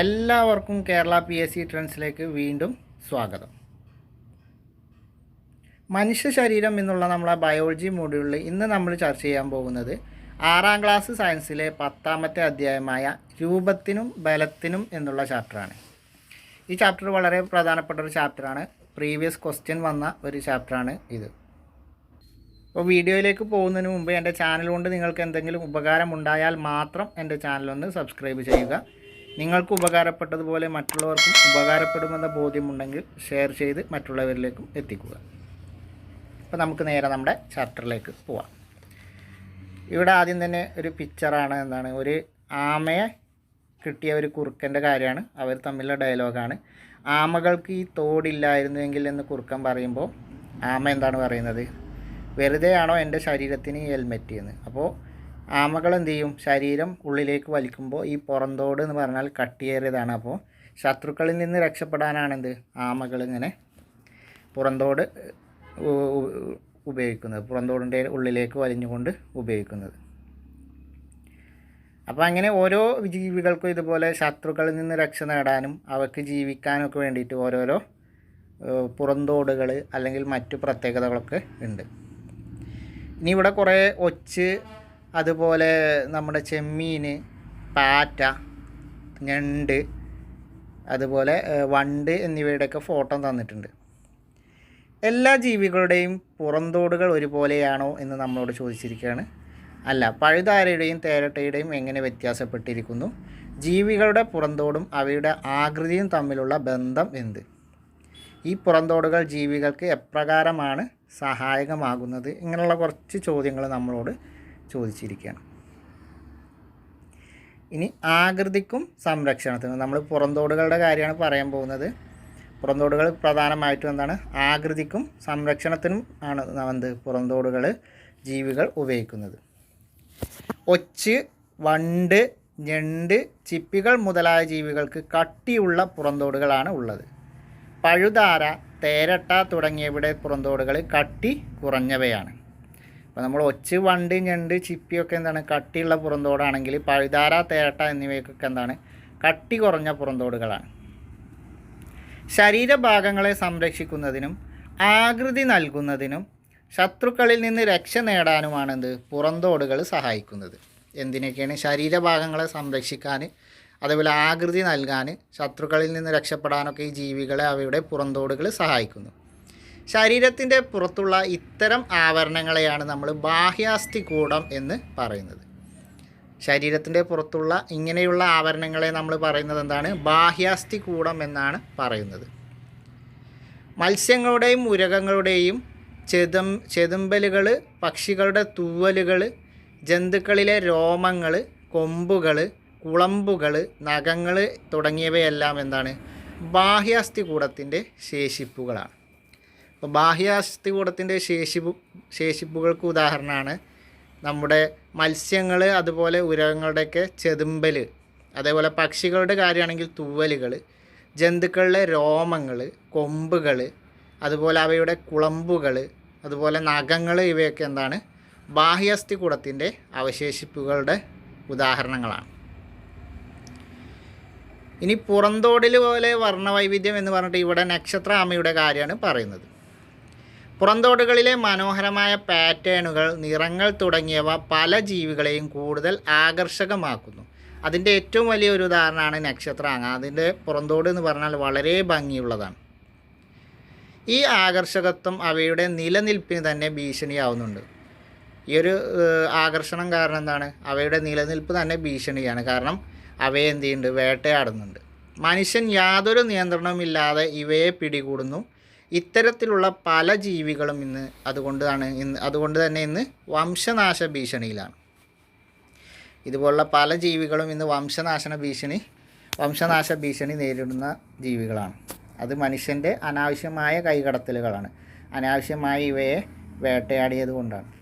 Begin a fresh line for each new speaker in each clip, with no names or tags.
എല്ലാവർക്കും Kerala P S C ട്രെൻഡ്സിലേക്ക് വീണ്ടും സ്വാഗതം. മനുഷ്യ ശരീരം എന്നുള്ള നമ്മളെ ബയോളജി മോഡ്യൂളിൽ ഇന്ന് നമ്മൾ ചർച്ച ചെയ്യാൻ പോകുന്നത് ആറാം ക്ലാസ് സയൻസിലെ പത്താമത്തെ അധ്യായമായ രൂപത്തിനും ബലത്തിനും എന്നുള്ള ചാപ്റ്ററാണ്. ഈ ചാപ്റ്റർ വളരെ പ്രധാനപ്പെട്ട ഒരു ചാപ്റ്ററാണ്. പ്രീവിയസ് ക്വസ്റ്റ്യൻ വന്ന ഒരു ചാപ്റ്ററാണ് ഇത്. അപ്പോൾ വീഡിയോയിലേക്ക് പോകുന്നതിന് മുമ്പ് എന്റെ ചാനൽ കൊണ്ട് നിങ്ങൾക്ക് എന്തെങ്കിലും ഉപകാരം ഉണ്ടായാൽ മാത്രം എന്റെ ചാനലൊന്ന് സബ്സ്ക്രൈബ് ചെയ്യുക. നിങ്ങൾക്ക് ഉപകാരപ്പെട്ടതുപോലെ മറ്റുള്ളവർക്കും ഉപകാരപ്പെടുമെന്ന ബോധ്യമുണ്ടെങ്കിൽ ഷെയർ ചെയ്ത് മറ്റുള്ളവരിലേക്കും എത്തിക്കുക. അപ്പോൾ നമുക്ക് നേരെ നമ്മുടെ ചാപ്റ്ററിലേക്ക് പോവാം. ഇവിടെ ആദ്യം തന്നെ ഒരു പിക്ചറാണ് എന്താണ് ഒരു ആമയെ കിട്ടിയ ഒരു കുറുക്കന്റെ കാര്യമാണ്. അവർ തമ്മിലുള്ള ഡയലോഗാണ് ആമകൾക്ക് ഈ തോടില്ലായിരുന്നുവെങ്കിൽ എന്ന് കുറുക്കൻ പറയുമ്പോൾ ആമ എന്താണ് പറയുന്നത്? വെറുതെയാണോ എന്റെ ശരീരത്തിന് ഹെൽമെറ്റ് എന്ന് അപ്പോൾ ആമകൾ എന്ത് ചെയ്യും ശരീരം ഉള്ളിലേക്ക് വലിക്കുമ്പോൾ ഈ പുറന്തോട് എന്ന് പറഞ്ഞാൽ കട്ടിയേറിയതാണ്. അപ്പോൾ ശത്രുക്കളിൽ നിന്ന് രക്ഷപ്പെടാനാണെന്ത്? ആമകൾ ഇങ്ങനെ പുറന്തോട് ഉപയോഗിക്കുന്നത്. പുറന്തോടിന്റെ ഉള്ളിലേക്ക് വലിഞ്ഞുകൊണ്ട് ഉപയോഗിക്കുന്നത്. അപ്പോൾ അങ്ങനെ ഓരോ ജീവികൾക്കും ഇതുപോലെ ശത്രുക്കളിൽ നിന്ന് രക്ഷ നേടാനും അവർക്ക് ജീവിക്കാനും ഒക്കെ വേണ്ടിയിട്ട് ഓരോരോ പുറന്തോടുകൾ അല്ലെങ്കിൽ മറ്റു പ്രത്യേകതകളൊക്കെ ഉണ്ട്. ഇനി ഇവിടെ കുറേ ഒച്ച് അതുപോലെ നമ്മുടെ ചെമ്മീൻ പാറ്റ ഞണ്ട് അതുപോലെ വണ്ട് എന്നിവയുടെയൊക്കെ ഫോട്ടോ തന്നിട്ടുണ്ട്. എല്ലാ ജീവികളുടെയും പുറന്തോടുകൾ ഒരുപോലെയാണോ എന്ന് നമ്മളോട് ചോദിച്ചിരിക്കുകയാണ്. അല്ല പഴുതാരയുടെയും തേരട്ടയുടെയും എങ്ങനെ വ്യത്യാസപ്പെട്ടിരിക്കുന്നു? ജീവികളുടെ പുറന്തോടും അവയുടെ ആകൃതിയും തമ്മിലുള്ള ബന്ധം എന്ത്? ഈ പുറന്തോടുകൾ ജീവികൾക്ക് എപ്രകാരമാണ് സഹായകമാകുന്നത്? ഇങ്ങനെയുള്ള കുറച്ച് ചോദ്യങ്ങൾ നമ്മളോട് ചോദിച്ചിരിക്കുകയാണ്. ഇനി ആകൃതിക്കും സംരക്ഷണത്തിനും നമ്മൾ പുറന്തോടുകളുടെ കാര്യമാണ് പറയാൻ പോകുന്നത്. പുറന്തോടുകൾ പ്രധാനമായിട്ടും എന്താണ്? ആകൃതിക്കും സംരക്ഷണത്തിനും ആണ് എന്ത്? പുറന്തോടുകൾ ജീവികൾ ഉപയോഗിക്കുന്നത്. ഒച്ച് വണ്ട് ഞണ്ട് ചിപ്പികൾ മുതലായ ജീവികൾക്ക് കട്ടിയുള്ള പുറന്തോടുകളാണ് ഉള്ളത്. പഴുതാര തേരട്ട തുടങ്ങിയവയുടെ പുറന്തോടുകൾ കട്ടി കുറഞ്ഞവയാണ്. അപ്പോൾ നമ്മൾ ഒച്ച് വണ്ട് ഞണ്ട് ചിപ്പിയൊക്കെ എന്താണ് കട്ടിയുള്ള പുറന്തോടാണെങ്കിൽ പഴുതാര തേട്ട എന്നിവയ്ക്കൊക്കെ എന്താണ് കട്ടി കുറഞ്ഞ പുറന്തോടുകളാണ്. ശരീരഭാഗങ്ങളെ സംരക്ഷിക്കുന്നതിനും ആകൃതി നൽകുന്നതിനും ശത്രുക്കളിൽ നിന്ന് രക്ഷ നേടാനുമാണെന്ത്? പുറന്തോടുകൾ സഹായിക്കുന്നത്. എന്തിനൊക്കെയാണ് ശരീരഭാഗങ്ങളെ സംരക്ഷിക്കാൻ അതേപോലെ ആകൃതി നൽകാൻ ശത്രുക്കളിൽ നിന്ന് രക്ഷപ്പെടാനൊക്കെ ഈ ജീവികളെ അവയുടെ പുറന്തോടുകൾ സഹായിക്കുന്നു. ശരീരത്തിന്റെ പുറത്തുള്ള ഇത്തരം ആവരണങ്ങളെയാണ് നമ്മൾ ബാഹ്യാസ്ഥികൂടം എന്ന് പറയുന്നത്. ശരീരത്തിന്റെ പുറത്തുള്ള ഇങ്ങനെയുള്ള ആവരണങ്ങളെ നമ്മൾ പറയുന്നത് എന്താണ്? ബാഹ്യാസ്ഥികൂടം എന്നാണ് പറയുന്നത്. മത്സ്യങ്ങളുടെയും ഉരകങ്ങളുടെയും ചെതം ചെതുമ്പലുകൾ പക്ഷികളുടെ തൂവലുകൾ ജന്തുക്കളിലെ രോമങ്ങൾ കൊമ്പുകൾ കുളമ്പുകൾ നഖങ്ങൾ തുടങ്ങിയവയെല്ലാം എന്താണ്? ബാഹ്യാസ്ഥികൂടത്തിന്റെ ശേഷിപ്പുകളാണ്. അപ്പോൾ ബാഹ്യാസ്ഥികൂടത്തിന്റെ ശേഷിപ്പു ശേഷിപ്പുകൾക്ക് ഉദാഹരണമാണ് നമ്മുടെ മത്സ്യങ്ങൾ അതുപോലെ ഉരകങ്ങളുടെയൊക്കെ ചെതുമ്പൽ അതേപോലെ പക്ഷികളുടെ കാര്യമാണെങ്കിൽ തൂവലുകൾ ജന്തുക്കളിലെ രോമങ്ങൾ കൊമ്പുകൾ അതുപോലെ അവയുടെ കുളമ്പുകൾ അതുപോലെ നഖങ്ങൾ ഇവയൊക്കെ എന്താണ് ബാഹ്യസ്ഥികൂടത്തിന്റെ അവശേഷിപ്പുകളുടെ ഉദാഹരണങ്ങളാണ്. ഇനി പുറന്തോടിൽ പോലെ വർണവൈവിധ്യം എന്ന് പറഞ്ഞിട്ട് ഇവിടെ നക്ഷത്ര ആമയുടെ കാര്യമാണ് പറയുന്നത്. പുറന്തോടുകളിലെ മനോഹരമായ പാറ്റേണുകൾ നിറങ്ങൾ തുടങ്ങിയവ പല ജീവികളെയും കൂടുതൽ ആകർഷകമാക്കുന്നു. അതിന്റെ ഏറ്റവും വലിയ ഒരു ഉദാഹരണമാണ് നക്ഷത്രാങ്ങ അതിന്റെ പുറന്തോട് എന്ന് പറഞ്ഞാൽ വളരെ ഭംഗിയുള്ളതാണ്. ഈ ആകർഷകത്വം അവയുടെ നിലനിൽപ്പിന് തന്നെ ഭീഷണിയാവുന്നുണ്ട്. ഈ ഒരു ആകർഷണം കാരണം എന്താണ്? അവയുടെ നിലനിൽപ്പ് തന്നെ ഭീഷണിയാണ്. കാരണം അവയെ എന്ത് ചെയ്യുന്നുണ്ട്? വേട്ടയാടുന്നുണ്ട്. മനുഷ്യൻ യാതൊരു നിയന്ത്രണവുമില്ലാതെ ഇവയെ പിടികൂടുന്നു. ഇത്തരത്തിലുള്ള പല ജീവികളും ഇന്ന് അതുകൊണ്ടാണ് ഇന്ന് അതുകൊണ്ട് തന്നെ ഇന്ന് വംശനാശ ഭീഷണിയിലാണ്. ഇതുപോലുള്ള പല ജീവികളും ഇന്ന് വംശനാശന ഭീഷണി വംശനാശ ഭീഷണി നേരിടുന്ന ജീവികളാണ്. അത് മനുഷ്യന്റെ അനാവശ്യമായ കൈകടത്തലുകളാണ്. അനാവശ്യമായി ഇവയെ വേട്ടയാടിയത് കൊണ്ടാണ്.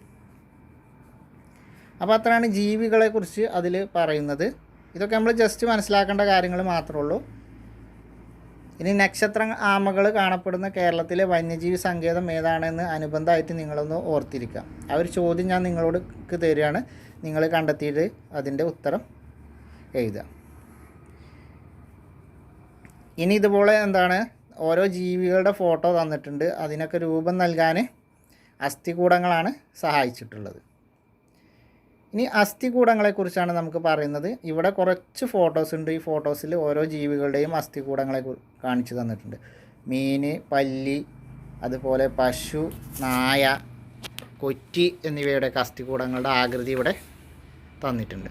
അപ്പോൾ അത്രയാണ് ജീവികളെക്കുറിച്ച് അതിൽ പറയുന്നത്. ഇതൊക്കെ നമ്മൾ ജസ്റ്റ് മനസ്സിലാക്കേണ്ട കാര്യങ്ങൾ മാത്രമേ ഉള്ളൂ. ഇനി നക്ഷത്ര ആമകൾ കാണപ്പെടുന്ന കേരളത്തിലെ വന്യജീവി സങ്കേതം ഏതാണെന്ന് അനുബന്ധമായിട്ട് നിങ്ങളൊന്ന് ഓർത്തിരിക്കാം ആ ഒരു ചോദ്യം ഞാൻ നിങ്ങളോട് തരികയാണ്. നിങ്ങൾ കണ്ടെത്തിയിട്ട് അതിന്റെ ഉത്തരം എഴുതുക. ഇനി ഇതുപോലെ എന്താണ്? ഓരോ ജീവികളുടെ ഫോട്ടോ തന്നിട്ടുണ്ട്. അതിനൊക്കെ രൂപം നൽകാൻ അസ്ഥികൂടങ്ങളാണ് സഹായിച്ചിട്ടുള്ളത്. ഇനി അസ്ഥികൂടങ്ങളെക്കുറിച്ചാണ് നമുക്ക് പറയുന്നത്. ഇവിടെ കുറച്ച് ഫോട്ടോസ് ഉണ്ട്. ഈ ഫോട്ടോസിൽ ഓരോ ജീവികളുടെയും അസ്ഥികൂടങ്ങളെ കാണിച്ചു തന്നിട്ടുണ്ട്. മീൻ പല്ലി അതുപോലെ പശു നായ കൊറ്റി എന്നിവയുടെയൊക്കെ അസ്ഥികൂടങ്ങളുടെ ആകൃതി ഇവിടെ തന്നിട്ടുണ്ട്.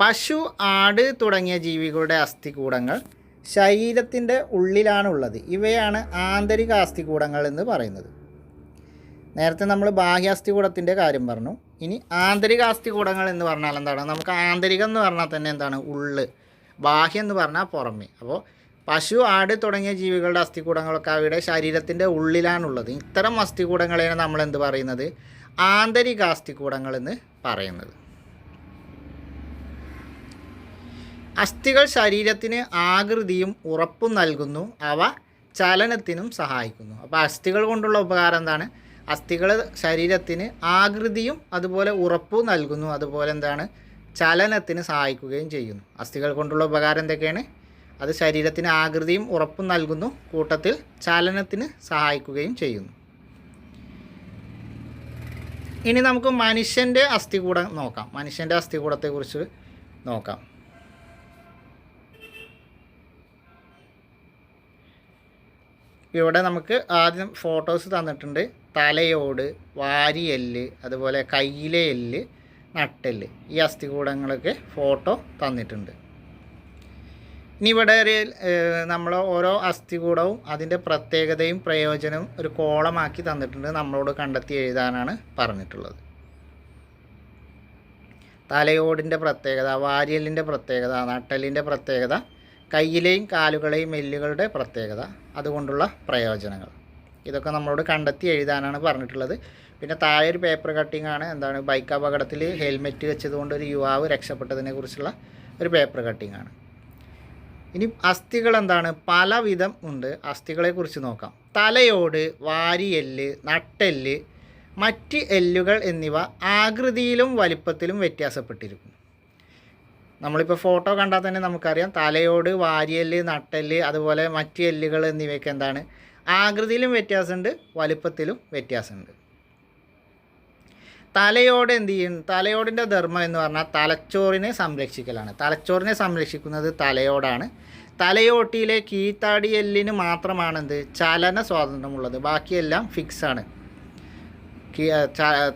പശു ആട് തുടങ്ങിയ ജീവികളുടെ അസ്ഥികൂടങ്ങൾ ശരീരത്തിന്റെ ഉള്ളിലാണുള്ളത്. ഇവയാണ് ആന്തരിക അസ്ഥികൂടങ്ങൾ എന്ന് പറയുന്നത്. നേരത്തെ നമ്മൾ ബാഹ്യാസ്ഥികൂടത്തിന്റെ കാര്യം പറഞ്ഞു. ഇനി ആന്തരിക അസ്ഥികൂടങ്ങൾ എന്ന് പറഞ്ഞാൽ എന്താണ്? നമുക്ക് ആന്തരികം എന്ന് പറഞ്ഞാൽ തന്നെ എന്താണ്? ഉള്ള്. ബാഹ്യം എന്ന് പറഞ്ഞാൽ പുറമേ. അപ്പോൾ പശു ആട് തുടങ്ങിയ ജീവികളുടെ അസ്ഥികൂടങ്ങളൊക്കെ അവയുടെ ശരീരത്തിന്റെ ഉള്ളിലാണുള്ളത്. ഇത്തരം അസ്ഥികൂടങ്ങളെയാണ് നമ്മൾ എന്ത് പറയുന്നത്? ആന്തരിക അസ്ഥികൂടങ്ങൾ എന്ന് പറയുന്നത്. അസ്ഥികൾ ശരീരത്തിന് ആകൃതിയും ഉറപ്പും നൽകുന്നു. അവ ചലനത്തിനും സഹായിക്കുന്നു. അപ്പോൾ അസ്ഥികൾ കൊണ്ടുള്ള ഉപകാരം എന്താണ്? അസ്ഥികൾ ശരീരത്തിന് ആകൃതിയും അതുപോലെ ഉറപ്പും നൽകുന്നു. അതുപോലെ എന്താണ്? ചലനത്തിന് സഹായിക്കുകയും ചെയ്യുന്നു. അസ്ഥികൾ കൊണ്ടുള്ള ഉപകാരം എന്തൊക്കെയാണ്? അത് ശരീരത്തിന് ആകൃതിയും ഉറപ്പും നൽകുന്നു. കൂട്ടത്തിൽ ചലനത്തിന് സഹായിക്കുകയും ചെയ്യുന്നു. ഇനി നമുക്ക് മനുഷ്യന്റെ അസ്ഥികൂടം നോക്കാം. മനുഷ്യന്റെ അസ്ഥികൂടത്തെക്കുറിച്ച് നോക്കാം. ഇവിടെ നമുക്ക് ആദ്യം ഫോട്ടോസ് തന്നിട്ടുണ്ട്. തലയോട് വാരിയെല്ല് അതുപോലെ കയ്യിലെ എല്ല് നട്ടെല്ല് ഈ അസ്ഥികൂടങ്ങളൊക്കെ ഫോട്ടോ തന്നിട്ടുണ്ട്. ഇനി ഇവിടെ ഒരു നമ്മൾ ഓരോ അസ്ഥികൂടവും അതിന്റെ പ്രത്യേകതയും പ്രയോജനവും ഒരു കോളമാക്കി തന്നിട്ടുണ്ട്. നമ്മളോട് കണ്ടെത്തി എഴുതാനാണ് പറഞ്ഞിട്ടുള്ളത്. തലയോടിന്റെ പ്രത്യേകത വാരിയലിന്റെ പ്രത്യേകത നട്ടലിന്റെ പ്രത്യേകത കയ്യിലെയും കാലുകളെയും എല്ലുകളുടെ പ്രത്യേകത അതുകൊണ്ടുള്ള പ്രയോജനങ്ങൾ. ഇതൊക്കെ നമ്മളോട് കണ്ടെത്തി എഴുതാനാണ് പറഞ്ഞിട്ടുള്ളത്. പിന്നെ താഴെ ഒരു പേപ്പർ കട്ടിംഗ് ആണ്. എന്താണ്? ബൈക്ക് അപകടത്തിൽ ഹെൽമെറ്റ് വെച്ചതുകൊണ്ട് ഒരു യുവാവ് രക്ഷപ്പെട്ടതിനെ കുറിച്ചുള്ള ഒരു പേപ്പർ കട്ടിംഗ് ആണ്. ഇനി അസ്ഥികൾ എന്താണ്? പലവിധം ഉണ്ട്. അസ്ഥികളെ കുറിച്ച് നോക്കാം. തലയോട് വാരിയെല്ല് നട്ടെല്ല് മറ്റ് എല്ലുകൾ എന്നിവ ആകൃതിയിലും വലിപ്പത്തിലും വ്യത്യാസപ്പെട്ടിരിക്കും നമ്മളിപ്പോൾ ഫോട്ടോ കണ്ടാൽ തന്നെ നമുക്കറിയാം. തലയോട് വാരിയെല്ല് നട്ടെല്ല് അതുപോലെ മറ്റ് എല്ലുകൾ എന്നിവയൊക്കെ എന്താണ്? ആകൃതിയിലും വ്യത്യാസമുണ്ട് വലിപ്പത്തിലും വ്യത്യാസമുണ്ട്. തലയോട് എന്ത് ചെയ്യും? തലയോടിന്റെ ധർമ്മം എന്ന് പറഞ്ഞാൽ തലച്ചോറിനെ സംരക്ഷിക്കലാണ്. തലച്ചോറിനെ സംരക്ഷിക്കുന്നത് തലയോടാണ്. തലയോട്ടിയിലെ കീത്താടി എല്ലിന് മാത്രമാണെന്ത്? ചലന സ്വാതന്ത്ര്യമുള്ളത്. ബാക്കിയെല്ലാം ഫിക്സാണ്.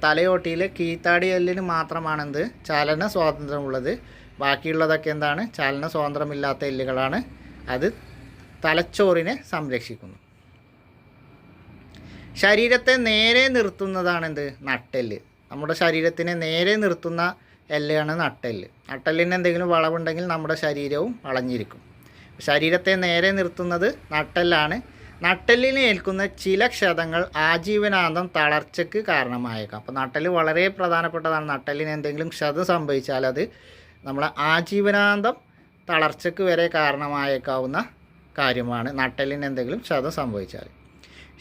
തലയോട്ടിയിലെ കീത്താടി എല്ലിന് മാത്രമാണെന്ത്? ചലന സ്വാതന്ത്ര്യമുള്ളത്. ബാക്കിയുള്ളതൊക്കെ എന്താണ്? ചലന സ്വാതന്ത്ര്യമില്ലാത്ത എല്ലുകളാണ്. അത് തലച്ചോറിനെ സംരക്ഷിക്കുന്നു. ശരീരത്തെ നേരെ നിർത്തുന്നതാണ് എന്ത് നട്ടെല്ല്. നമ്മുടെ ശരീരത്തിനെ നേരെ നിർത്തുന്ന എല്ലാണ് നട്ടെല്ല്. നട്ടെല്ലിന് എന്തെങ്കിലും വളവുണ്ടെങ്കിൽ നമ്മുടെ ശരീരവും വളഞ്ഞിരിക്കും. ശരീരത്തെ നേരെ നിർത്തുന്നത് നട്ടെല്ലാണ്. നട്ടെല്ലിന് ഏൽക്കുന്ന ചില ക്ഷതങ്ങൾ ആജീവനാന്തം തളർച്ചയ്ക്ക് കാരണമായേക്കാം. അപ്പോൾ നട്ടെല്ല് വളരെ പ്രധാനപ്പെട്ടതാണ്. നട്ടെല്ലിന് എന്തെങ്കിലും ക്ഷതം സംഭവിച്ചാൽ അത് നമ്മളെ ആജീവനാന്തം തളർച്ചയ്ക്ക് വരെ കാരണമായേക്കാവുന്ന കാര്യമാണ് നട്ടെല്ലിന് എന്തെങ്കിലും ക്ഷതം സംഭവിച്ചാൽ.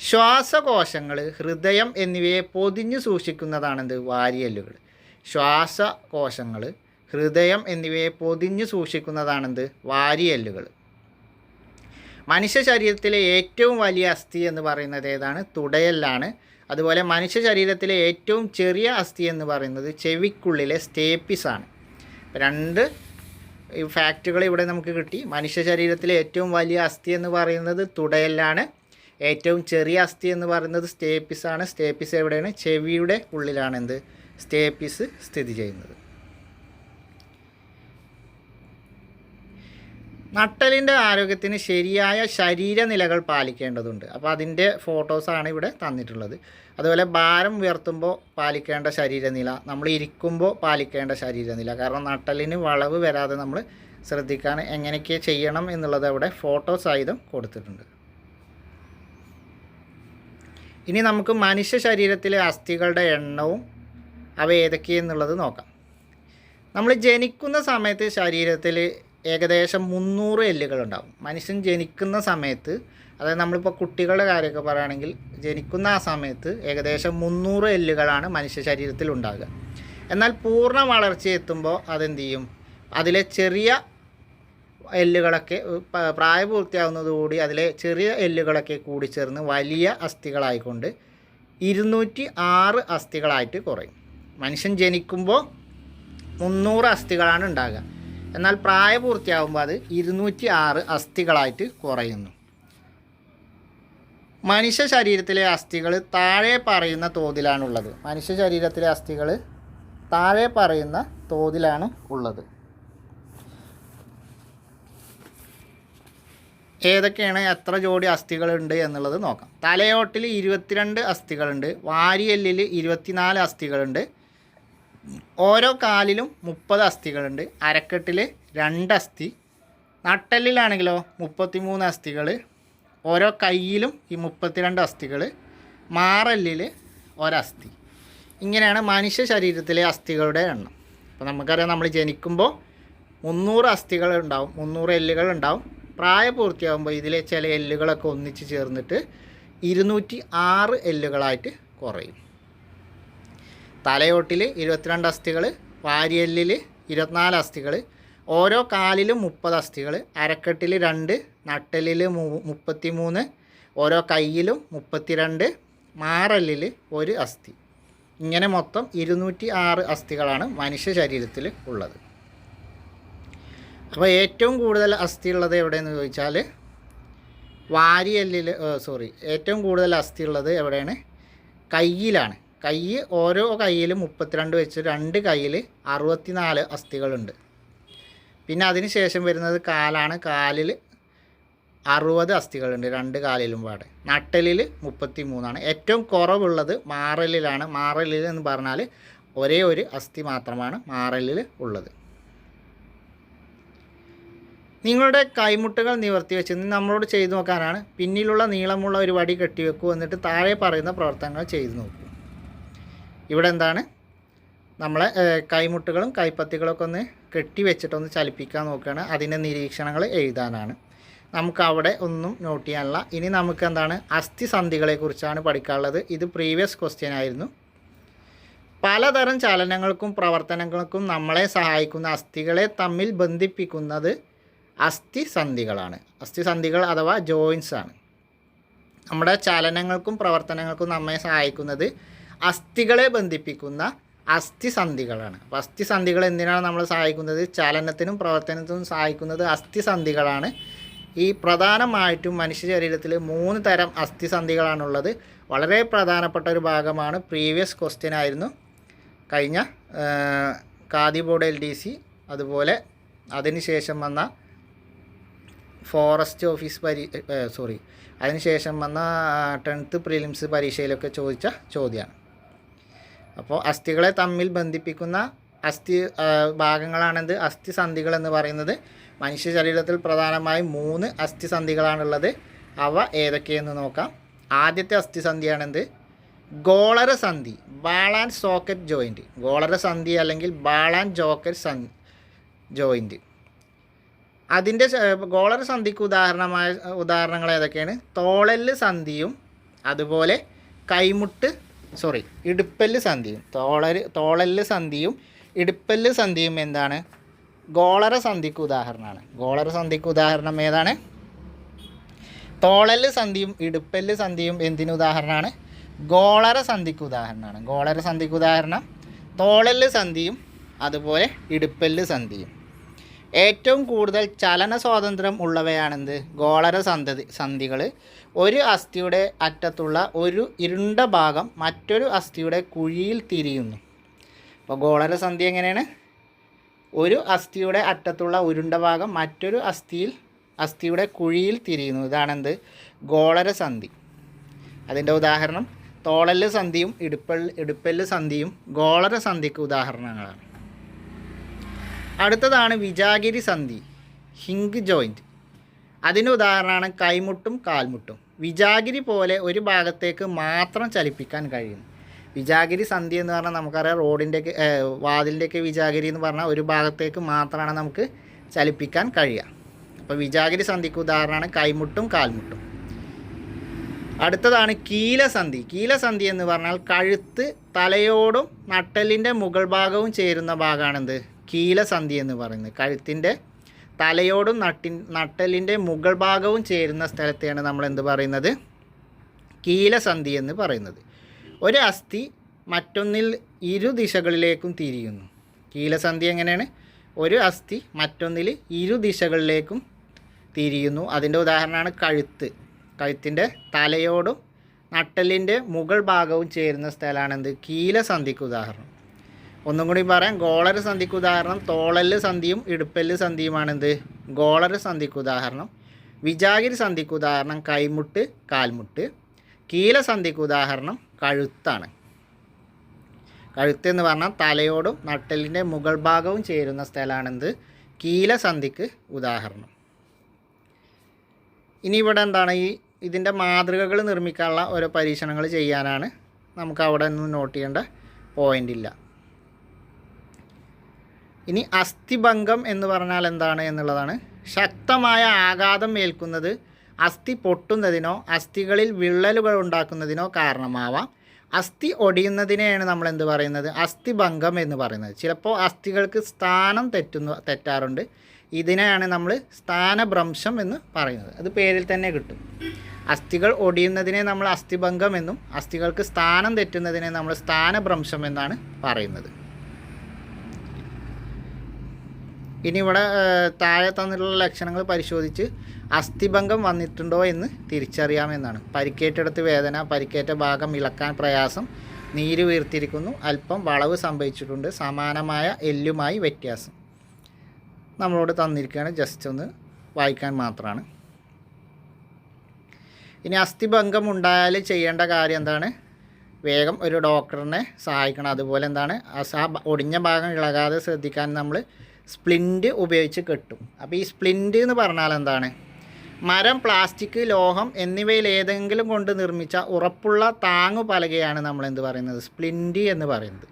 ശ്വാസകോശങ്ങൾ ഹൃദയം എന്നിവയെ പൊതിഞ്ഞു സൂക്ഷിക്കുന്നതാണെന്ത്? വാരിയല്ലുകൾ ശ്വാസകോശങ്ങൾ ഹൃദയം എന്നിവയെ പൊതിഞ്ഞു സൂക്ഷിക്കുന്നതാണെന്ത്? വാരിയല്ലുകൾ മനുഷ്യ ശരീരത്തിലെ ഏറ്റവും വലിയ അസ്ഥി എന്ന് പറയുന്നത് ഏതാണ്? തുടയല്ലാണ്. അതുപോലെ മനുഷ്യ ശരീരത്തിലെ ഏറ്റവും ചെറിയ അസ്ഥി എന്ന് പറയുന്നത് ചെവിക്കുള്ളിലെ സ്റ്റേപ്പിസ് ആണ് രണ്ട് ഫാക്റ്റുകൾ ഇവിടെ നമുക്ക് കിട്ടി. മനുഷ്യ ശരീരത്തിലെ ഏറ്റവും വലിയ അസ്ഥി എന്ന് പറയുന്നത് തുടയല്ലാണ്. ഏറ്റവും ചെറിയ അസ്ഥി എന്ന് പറയുന്നത് സ്റ്റേപ്പിസ് ആണ്. സ്റ്റേപ്പിസ് എവിടെയാണ്? ചെവിയുടെ ഉള്ളിലാണ് എന്ത് സ്റ്റേപ്പിസ് സ്ഥിതി ചെയ്യുന്നത്. നട്ടലിന്റെ ആരോഗ്യത്തിന് ശരിയായ ശരീരനിലകൾ പാലിക്കേണ്ടതുണ്ട്. അപ്പോൾ അതിന്റെ ഫോട്ടോസാണ് ഇവിടെ തന്നിട്ടുള്ളത്. അതുപോലെ ഭാരം ഉയർത്തുമ്പോൾ പാലിക്കേണ്ട ശരീരനില നമ്മൾ ഇരിക്കുമ്പോൾ പാലിക്കേണ്ട ശരീരനില. കാരണം നട്ടലിന് വളവ് വരാതെ നമ്മൾ ശ്രദ്ധിക്കാൻ എങ്ങനെയൊക്കെ ചെയ്യണം എന്നുള്ളത് അവിടെ ഫോട്ടോസ് സഹിതം കൊടുത്തിട്ടുണ്ട്. ഇനി നമുക്ക് മനുഷ്യ ശരീരത്തിലെ അസ്ഥികളുടെ എണ്ണവും അവ ഏതൊക്കെയെന്നുള്ളത് നോക്കാം. നമ്മൾ ജനിക്കുന്ന സമയത്ത് ശരീരത്തിൽ ഏകദേശം മുന്നൂറ് എല്ലുകൾ ഉണ്ടാവും. മനുഷ്യൻ ജനിക്കുന്ന സമയത്ത് അതായത് നമ്മളിപ്പോൾ കുട്ടികളുടെ കാര്യമൊക്കെ പറയുകയാണെങ്കിൽ ജനിക്കുന്ന ആ സമയത്ത് ഏകദേശം മുന്നൂറ് എല്ലുകളാണ് മനുഷ്യ ശരീരത്തിൽ ഉണ്ടാകുക എന്നാൽ പൂർണ വളർച്ച എത്തുമ്പോൾ അതെന്ത് ചെയ്യും? അതിലെ ചെറിയ എല്ലുകളൊക്കെ പ്രായപൂർത്തിയാവുന്നതുകൂടി അതിലെ ചെറിയ എല്ലുകളൊക്കെ കൂടി ചേർന്ന് വലിയ അസ്ഥികളായിക്കൊണ്ട് ഇരുന്നൂറ്റി ആറ് അസ്ഥികളായിട്ട് കുറയും. മനുഷ്യൻ ജനിക്കുമ്പോൾ മുന്നൂറ് അസ്ഥികളാണ് ഉണ്ടാകുക. എന്നാൽ പ്രായപൂർത്തിയാകുമ്പോൾ അത് ഇരുന്നൂറ്റി ആറ് അസ്ഥികളായിട്ട് കുറയുന്നു. മനുഷ്യ ശരീരത്തിലെ അസ്ഥികൾ താഴെ പറയുന്ന തോതിലാണുള്ളത്. മനുഷ്യ ശരീരത്തിലെ അസ്ഥികൾ താഴെ പറയുന്ന തോതിലാണ് ഉള്ളത്. ഏതൊക്കെയാണ് എത്ര ജോഡി അസ്ഥികളുണ്ട് എന്നുള്ളത് നോക്കാം. തലയോട്ടിൽ ഇരുപത്തിരണ്ട് അസ്ഥികളുണ്ട് വാരിയെല്ലിൽ ഇരുപത്തിനാല് അസ്ഥികളുണ്ട് ഓരോ കാലിലും മുപ്പത് അസ്ഥികളുണ്ട് അരക്കെട്ടിൽ രണ്ട് അസ്ഥി നട്ടെല്ലിലാണെങ്കിലോ മുപ്പത്തിമൂന്ന് അസ്ഥികൾ ഓരോ കയ്യിലും ഈ മുപ്പത്തിരണ്ട് അസ്ഥികൾ മാറല്ലിൽ ഒരസ്ഥി. ഇങ്ങനെയാണ് മനുഷ്യ ശരീരത്തിലെ അസ്ഥികളുടെ എണ്ണം. അപ്പോൾ നമുക്കറിയാം നമ്മൾ ജനിക്കുമ്പോൾ മുന്നൂറ് അസ്ഥികൾ ഉണ്ടാവും മുന്നൂറ് എല്ലുകൾ ഉണ്ടാവും. പ്രായപൂർത്തിയാകുമ്പോൾ ഇതിലെ ചില എല്ലുകളൊക്കെ ഒന്നിച്ച് ചേർന്നിട്ട് ഇരുന്നൂറ്റി ആറ് എല്ലുകളായിട്ട് കുറയും. തലയോട്ടിൽ ഇരുപത്തിരണ്ട് അസ്ഥികൾ വാരിയെല്ലിൽ ഇരുപത്തിനാല് അസ്ഥികൾ ഓരോ കാലിലും മുപ്പത് അസ്ഥികൾ അരക്കെട്ടിൽ രണ്ട് നട്ടലിൽ മുപ്പത്തി മൂന്ന് ഓരോ കൈയിലും മുപ്പത്തിരണ്ട് മാറലിൽ ഒരു അസ്ഥി. ഇങ്ങനെ മൊത്തം ഇരുന്നൂറ്റി ആറ് അസ്ഥികളാണ് മനുഷ്യ ശരീരത്തിൽ ഉള്ളത്. അപ്പോൾ ഏറ്റവും കൂടുതൽ അസ്ഥി ഉള്ളത് എവിടെയെന്ന് ചോദിച്ചാൽ വാരിയല്ലിൽ സോറി ഏറ്റവും കൂടുതൽ അസ്ഥി ഉള്ളത് എവിടെയാണ്? കയ്യിലാണ്. കൈ ഓരോ കയ്യിലും മുപ്പത്തിരണ്ട് വെച്ച് രണ്ട് കയ്യിൽ അറുപത്തിനാല് അസ്ഥികളുണ്ട്. പിന്നെ അതിന് ശേഷം വരുന്നത് കാലാണ്. കാലിൽ അറുപത് അസ്ഥികളുണ്ട് രണ്ട് കാലിലും പാടെ. നട്ടലിൽ മുപ്പത്തി മൂന്നാണ് ഏറ്റവും കുറവുള്ളത് മാറലിലാണ്. മാറലിൽ എന്ന് പറഞ്ഞാൽ ഒരേ ഒരു അസ്ഥി മാത്രമാണ് മാറലിൽ ഉള്ളത്. നിങ്ങളുടെ കൈമുട്ടുകൾ നിവർത്തി വെച്ച് നമ്മളോട് ചെയ്തു നോക്കാനാണ്. പിന്നിലുള്ള നീളമുള്ള ഒരു വടി കെട്ടിവെക്കൂ എന്നിട്ട് താഴെ പറയുന്ന പ്രവർത്തനങ്ങൾ ചെയ്തു നോക്കൂ. ഇവിടെ എന്താണ്? നമ്മളെ കൈമുട്ടുകളും കൈപ്പത്തികളൊക്കെ ഒന്ന് കെട്ടി വെച്ചിട്ടൊന്ന് ചലിപ്പിക്കാൻ നോക്കുകയാണ്. അതിന്റെ നിരീക്ഷണങ്ങൾ എഴുതാനാണ്. നമുക്ക് അവിടെ ഒന്നും നോട്ട് ചെയ്യാനില്ല. ഇനി നമുക്ക് എന്താണ്? അസ്ഥിസന്ധികളെ കുറിച്ചാണ് പഠിക്കാനുള്ളത്. ഇത് പ്രീവിയസ് ക്വസ്റ്റ്യൻ ആയിരുന്നു. പലതരം ചലനങ്ങൾക്കും പ്രവർത്തനങ്ങൾക്കും നമ്മളെ സഹായിക്കുന്ന അസ്ഥികളെ തമ്മിൽ ബന്ധിപ്പിക്കുന്നത് അസ്ഥിസന്ധികളാണ്. അസ്ഥിസന്ധികൾ അഥവാ ജോയിൻസ് ആണ്. നമ്മുടെ ചലനങ്ങൾക്കും പ്രവർത്തനങ്ങൾക്കും നമ്മെ സഹായിക്കുന്നത് അസ്ഥികളെ ബന്ധിപ്പിക്കുന്ന അസ്ഥിസന്ധികളാണ്. അപ്പോൾ അസ്ഥിസന്ധികൾ എന്തിനാണ് നമ്മളെ സഹായിക്കുന്നത്? ചലനത്തിനും പ്രവർത്തനത്തിനും സഹായിക്കുന്നത് അസ്ഥിസന്ധികളാണ്. ഈ പ്രധാനമായിട്ടും മനുഷ്യ ശരീരത്തിൽ മൂന്ന് തരം അസ്ഥിസന്ധികളാണുള്ളത്. വളരെ പ്രധാനപ്പെട്ട ഒരു ഭാഗമാണ് പ്രീവിയസ് ക്വസ്റ്റ്യൻ ആയിരുന്നു. കഴിഞ്ഞ Khadi board board L D C അതുപോലെ അതിനുശേഷം വന്ന ഫോറസ്റ്റ് ഓഫീസ് പരീ സോറി. അതിനുശേഷം വന്ന ടെൻത്ത് പ്രിലിംസ് പരീക്ഷയിലൊക്കെ ചോദിച്ച ചോദ്യമാണ് അപ്പോൾ അസ്ഥികളെ തമ്മിൽ ബന്ധിപ്പിക്കുന്ന അസ്ഥി ഭാഗങ്ങളാണെന്ത്? അസ്ഥിസന്ധികൾ എന്ന് പറയുന്നത് മനുഷ്യ ശരീരത്തിൽ പ്രധാനമായും മൂന്ന് അസ്ഥിസന്ധികളാണുള്ളത് അവ ഏതൊക്കെയെന്ന് നോക്കാം. ആദ്യത്തെ അസ്ഥിസന്ധിയാണെന്ത് ഗോളര സന്ധി ബാൾ ആൻഡ് സോക്കറ്റ് ജോയിന്റ് ഗോളര സന്ധി അല്ലെങ്കിൽ ബാൾ ആൻഡ് ജോക്കറ്റ് സന്ധി ജോയിന്റ് അതിന്റെ ഗോളർ സന്ധിക്ക് ഉദാഹരണമായ ഉദാഹരണങ്ങൾ ഏതൊക്കെയാണ്? തോളൽ സന്ധിയും അതുപോലെ കൈമുട്ട് സോറി ഇടുപ്പൽ സന്ധിയും. തോളര് തോളൽ സന്ധിയും ഇടുപ്പൽ സന്ധിയും എന്താണ്? ഗോളറ സന്ധിക്ക് ഉദാഹരണമാണ്. ഗോളറ സന്ധിക്ക് ഉദാഹരണം ഏതാണ്? തോളൽ സന്ധിയും ഇടുപ്പൽ സന്ധിയും എന്തിന് ഉദാഹരണമാണ്? ഗോളറ സന്ധിക്ക് ഉദാഹരണമാണ്. ഗോളറ സന്ധിക്ക് ഉദാഹരണം തോളൽ സന്ധിയും അതുപോലെ ഇടുപ്പൽ സന്ധിയും. ഏറ്റവും കൂടുതൽ ചലന സ്വാതന്ത്ര്യം ഉള്ളവയാണെന്ത്? ഗോളര സന്ധി സന്ധികൾ ഒരു അസ്ഥിയുടെ അറ്റത്തുള്ള ഒരു ഇരുണ്ട ഭാഗം മറ്റൊരു അസ്ഥിയുടെ കുഴിയിൽ തിരിയുന്നു. അപ്പോൾ ഗോളര സന്ധി എങ്ങനെയാണ്? ഒരു അസ്ഥിയുടെ അറ്റത്തുള്ള ഉരുണ്ട ഭാഗം മറ്റൊരു അസ്ഥിയിൽ അസ്ഥിയുടെ കുഴിയിൽ തിരിയുന്നു. ഇതാണെന്ത്? ഗോളര സന്ധി. അതിന്റെ ഉദാഹരണം തോളൽ സന്ധിയും ഇടുപ്പൽ ഇടുപ്പല്ല് സന്ധിയും ഗോളര സന്ധിക്ക് ഉദാഹരണങ്ങളാണ്. അടുത്തതാണ് വിജാഗിരി സന്ധി ഹിങ്ക് ജോയിന്റ് അതിന് ഉദാഹരണമാണ് കൈമുട്ടും കാൽമുട്ടും. വിജാഗിരി പോലെ ഒരു ഭാഗത്തേക്ക് മാത്രം ചലിപ്പിക്കാൻ കഴിയും. വിജാഗിരി സന്ധി എന്ന് പറഞ്ഞാൽ നമുക്കറിയാം റോഡിന്റെയൊക്കെ വാതിലിന്റെയൊക്കെ വിജാഗിരി എന്ന് പറഞ്ഞാൽ ഒരു ഭാഗത്തേക്ക് മാത്രമാണ് നമുക്ക് ചലിപ്പിക്കാൻ കഴിയുക. അപ്പോൾ വിജാഗിരി സന്ധിക്ക് ഉദാഹരണമാണ് കൈമുട്ടും കാൽമുട്ടും. അടുത്തതാണ് കീലസന്ധി കീലസന്ധി എന്ന് പറഞ്ഞാൽ കഴുത്ത് തലയോടും നട്ടലിന്റെ മുകൾ ഭാഗവും ചേരുന്ന ഭാഗമാണെന്ത്? കീലസന്ധി എന്ന് പറയുന്നത്. കഴുത്തിന്റെ തലയോടും നട്ടി നട്ടലിന്റെ മുകൾ ഭാഗവും ചേരുന്ന സ്ഥലത്തെയാണ് നമ്മൾ എന്ത് പറയുന്നത്? കീലസന്ധി എന്ന് പറയുന്നത്. ഒരു അസ്ഥി മറ്റൊന്നിൽ ഇരു ദിശകളിലേക്കും തിരിയുന്നു. കീലസന്ധി എങ്ങനെയാണ്? ഒരു അസ്ഥി മറ്റൊന്നിൽ ഇരു ദിശകളിലേക്കും തിരിയുന്നു. അതിന്റെ ഉദാഹരണമാണ് കഴുത്ത്. കഴുത്തിന്റെ തലയോടും നട്ടലിന്റെ മുകൾ ഭാഗവും ചേരുന്ന സ്ഥലമാണെന്ത്? കീലസന്ധിക്ക് ഉദാഹരണം. ഒന്നും കൂടി പറയാം. ഗോളര സന്ധിക്ക് ഉദാഹരണം തോളൽ സന്ധിയും ഇടുപ്പൽ സന്ധിയുമാണ് എന്ത് ഗോളര സന്ധിക്ക് ഉദാഹരണം. വിജാഗിരി സന്ധിക്ക് ഉദാഹരണം കൈമുട്ട് കാൽമുട്ട്. കീല സന്ധിക്ക് ഉദാഹരണം കഴുത്താണ്. കഴുത്ത് എന്ന് പറഞ്ഞാൽ തലയോടും നട്ടലിന്റെ മുകൾ ഭാഗവും ചേരുന്ന സ്ഥലമാണെന്ത്? കീലസന്ധിക്ക് ഉദാഹരണം. ഇനി ഇവിടെ എന്താണ്? ഈ ഇതിന്റെ മാതൃകകൾ നിർമ്മിക്കാനുള്ള ഓരോ പരീക്ഷണങ്ങൾ ചെയ്യാനാണ്. നമുക്ക് അവിടെ ഒന്നും നോട്ട് ചെയ്യേണ്ട പോയിന്റ് ഇല്ല. ഇനി അസ്ഥിഭംഗം എന്ന് പറഞ്ഞാൽ എന്താണ് എന്നുള്ളതാണ്. ശക്തമായ ആഘാതം ഏൽക്കുന്നത് അസ്ഥി പൊട്ടുന്നതിനോ അസ്ഥികളിൽ വിള്ളലുകൾ ഉണ്ടാക്കുന്നതിനോ കാരണമാവാം. അസ്ഥി ഒടിയുന്നതിനെയാണ് നമ്മൾ എന്ത് പറയുന്നത്? അസ്ഥിഭംഗം എന്ന് പറയുന്നത്. ചിലപ്പോൾ അസ്ഥികൾക്ക് സ്ഥാനം തെറ്റുന്നു തെറ്റാറുണ്ട്. ഇതിനെയാണ് നമ്മൾ സ്ഥാനഭ്രംശം എന്ന് പറയുന്നത്. അത് പേരിൽ തന്നെ കിട്ടും. അസ്ഥികൾ ഒടിയുന്നതിനെ നമ്മൾ അസ്ഥിഭംഗം എന്നും അസ്ഥികൾക്ക് സ്ഥാനം തെറ്റുന്നതിനെ നമ്മൾ സ്ഥാനഭ്രംശം എന്നാണ് പറയുന്നത്. ഇനി ഇവിടെ താഴെ തന്നിട്ടുള്ള ലക്ഷണങ്ങൾ പരിശോധിച്ച് അസ്ഥിഭംഗം വന്നിട്ടുണ്ടോ എന്ന് തിരിച്ചറിയാമെന്നാണ്. പരിക്കേറ്റെടുത്ത് വേദന പരിക്കേറ്റ ഭാഗം ഇളക്കാൻ പ്രയാസം നീര് വീർത്തിരിക്കുന്നു അല്പം വളവ് സംഭവിച്ചിട്ടുണ്ട് സമാനമായ എല്ലുമായി വ്യത്യാസം. നമ്മളോട് തന്നിരിക്കുകയാണ് ജസ്റ്റ് ഒന്ന് വായിക്കാൻ മാത്രമാണ്. ഇനി അസ്ഥിഭംഗം ഉണ്ടായാൽ ചെയ്യേണ്ട കാര്യം എന്താണ്? വേഗം ഒരു ഡോക്ടറിനെ സഹായിക്കണം. അതുപോലെ എന്താണ്? ആ ഒടിഞ്ഞ ഭാഗം ഇളകാതെ ശ്രദ്ധിക്കാൻ നമ്മൾ സ്പ്ലിന്റ് ഉപയോഗിച്ച് കെട്ടും. അപ്പോൾ ഈ സ്പ്ലിന്റ് എന്ന് പറഞ്ഞാൽ എന്താണ്? മരം പ്ലാസ്റ്റിക് ലോഹം എന്നിവയിൽ ഏതെങ്കിലും കൊണ്ട് നിർമ്മിച്ച ഉറപ്പുള്ള താങ്ങു പലകയാണ് നമ്മൾ എന്ത് പറയുന്നത്? സ്പ്ലിന്റ് എന്ന് പറയുന്നത്.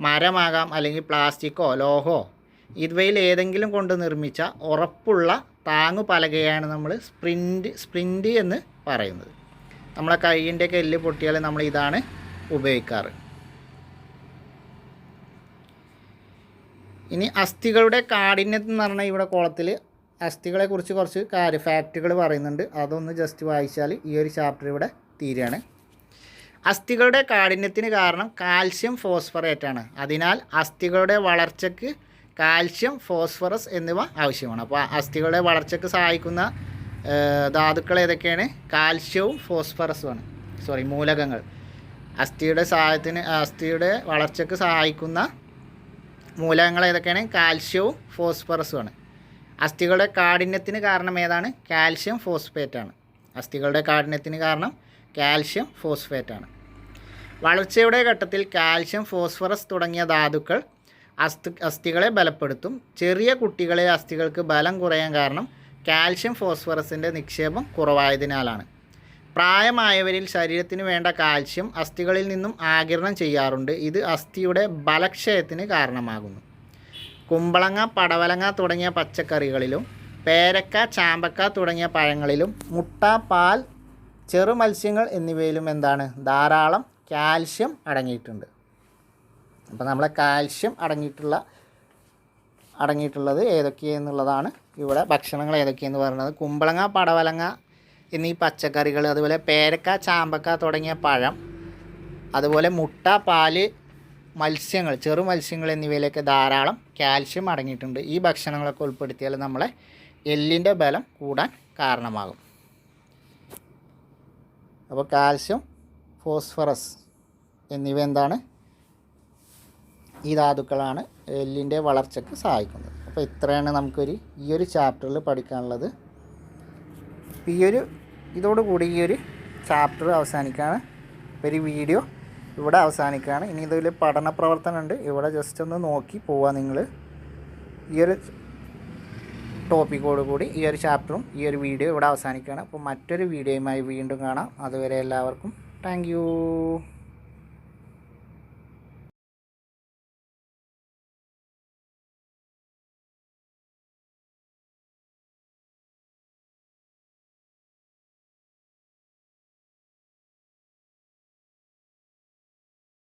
മരമാകാം അല്ലെങ്കിൽ പ്ലാസ്റ്റിക്കോ ലോഹോ ഇവയിൽ ഏതെങ്കിലും കൊണ്ട് നിർമ്മിച്ച ഉറപ്പുള്ള താങ്ങു പലകയാണ് നമ്മൾ സ്പ്രിന്റ് സ്പ്രിന്റ് എന്ന് പറയുന്നത്. നമ്മളെ കൈയിന്റെ എല്ല് പൊട്ടിയാൽ നമ്മൾ ഇതാണ് ഉപയോഗിക്കാറ്. ഇനി അസ്ഥികളുടെ കാഠിന്യം എന്ന് പറഞ്ഞാൽ ഇവിടെ കോളത്തിൽ അസ്ഥികളെ കുറിച്ച് കുറച്ച് കാര്യ ഫാക്റ്റുകൾ പറയുന്നുണ്ട്. അതൊന്ന് ജസ്റ്റ് വായിച്ചാൽ ഈ ഒരു ചാപ്റ്റർ ഇവിടെ തീരുകയാണ്. അസ്ഥികളുടെ കാഠിന്യത്തിന് കാരണം കാൽസ്യം ഫോസ്ഫറേറ്റ് ആണ്. അതിനാൽ അസ്ഥികളുടെ വളർച്ചയ്ക്ക് കാൽസ്യം ഫോസ്ഫറസ് എന്നിവ ആവശ്യമാണ്. അപ്പോൾ അസ്ഥികളുടെ വളർച്ചയ്ക്ക് സഹായിക്കുന്ന ധാതുക്കൾ ഏതൊക്കെയാണ്? കാൽസ്യവും ഫോസ്ഫറസുമാണ് സോറി മൂലകങ്ങൾ. അസ്ഥിയുടെ സഹായത്തിന് അസ്ഥിയുടെ വളർച്ചയ്ക്ക് സഹായിക്കുന്ന മൂലകങ്ങൾ ഏതൊക്കെയാണ്? കാൽഷ്യവും ഫോസ്ഫറസുമാണ്. അസ്ഥികളുടെ കാഠിന്യത്തിന് കാരണം ഏതാണ്? കാൽഷ്യം ഫോസ്ഫേറ്റ് ആണ് അസ്ഥികളുടെ കാഠിന്യത്തിന് കാരണം കാൽഷ്യം ഫോസ്ഫേറ്റ് ആണ് വളർച്ചയുടെ ഘട്ടത്തിൽ കാൽഷ്യം ഫോസ്ഫറസ് തുടങ്ങിയ ധാതുക്കൾ അസ്ഥി അസ്ഥികളെ ബലപ്പെടുത്തും. ചെറിയ കുട്ടികളെ അസ്ഥികൾക്ക് ബലം കുറയാൻ കാരണം കാൽഷ്യം ഫോസ്ഫറസിന്റെ നിക്ഷേപം കുറവായതിനാലാണ്. പ്രായമായവരിൽ ശരീരത്തിന് വേണ്ട കാൽസ്യം അസ്ഥികളിൽ നിന്നും ആകിരണം ചെയ്യാറുണ്ട്. ഇത് അസ്ഥിയുടെ ബലക്ഷയത്തിന് കാരണമാകുന്നു. കുമ്പളങ്ങ പടവലങ്ങ തുടങ്ങിയ പച്ചക്കറികളിലും പേരക്ക ചാമ്പക്ക തുടങ്ങിയ പഴങ്ങളിലും മുട്ട പാൽ ചെറു മത്സ്യങ്ങൾ എന്നിവയിലും എന്താണ്? ധാരാളം കാൽസ്യം അടങ്ങിയിട്ടുണ്ട്. അപ്പോൾ നമ്മളെ കാൽസ്യം അടങ്ങിയിട്ടുള്ള അടങ്ങിയിട്ടുള്ളത് ഏതൊക്കെയെന്നുള്ളതാണ് ഇവിടെ ഭക്ഷണങ്ങൾ ഏതൊക്കെയെന്ന് പറയുന്നത്. കുമ്പളങ്ങ പടവലങ്ങ എന്നീ പച്ചക്കറികൾ അതുപോലെ പേരക്ക ചാമ്പക്ക തുടങ്ങിയ പഴം അതുപോലെ മുട്ട പാൽ മത്സ്യങ്ങൾ ചെറു മത്സ്യങ്ങൾ എന്നിവയിലേക്ക് ധാരാളം കാൽഷ്യം അടങ്ങിയിട്ടുണ്ട്. ഈ ഭക്ഷണങ്ങളൊക്കെ ഉൾപ്പെടുത്തിയാൽ നമ്മളെ എല്ലിന്റെ ബലം കൂടാൻ കാരണമാകും. അപ്പോൾ കാൽസ്യം ഫോസ്ഫറസ് എന്നിവ എന്താണ്? ഈ ധാതുക്കളാണ് എല്ലിന്റെ വളർച്ചയ്ക്ക് സഹായിക്കുന്നത്. അപ്പോൾ ഇത്രയാണ് നമുക്കൊരു ഈ ഒരു ചാപ്റ്ററിൽ പഠിക്കാനുള്ളത്. ഈ ഒരു ഇതോടുകൂടി ഈ ഒരു ചാപ്റ്റർ അവസാനിക്കുകയാണ് ഒരു വീഡിയോ ഇവിടെ അവസാനിക്കുകയാണ് ഇനി ഇതിൽ പഠന പ്രവർത്തനമുണ്ട് ഇവിടെ ജസ്റ്റ് ഒന്ന് നോക്കി പോവുക നിങ്ങൾ ഈ ഒരു ടോപ്പിക്കോട് കൂടി ഈ ഒരു ചാപ്റ്ററും ഈ ഒരു വീഡിയോ ഇവിടെ അവസാനിക്കുകയാണ്. അപ്പോൾ മറ്റൊരു വീഡിയോയുമായി വീണ്ടും കാണാം. അതുവരെ എല്ലാവർക്കും താങ്ക്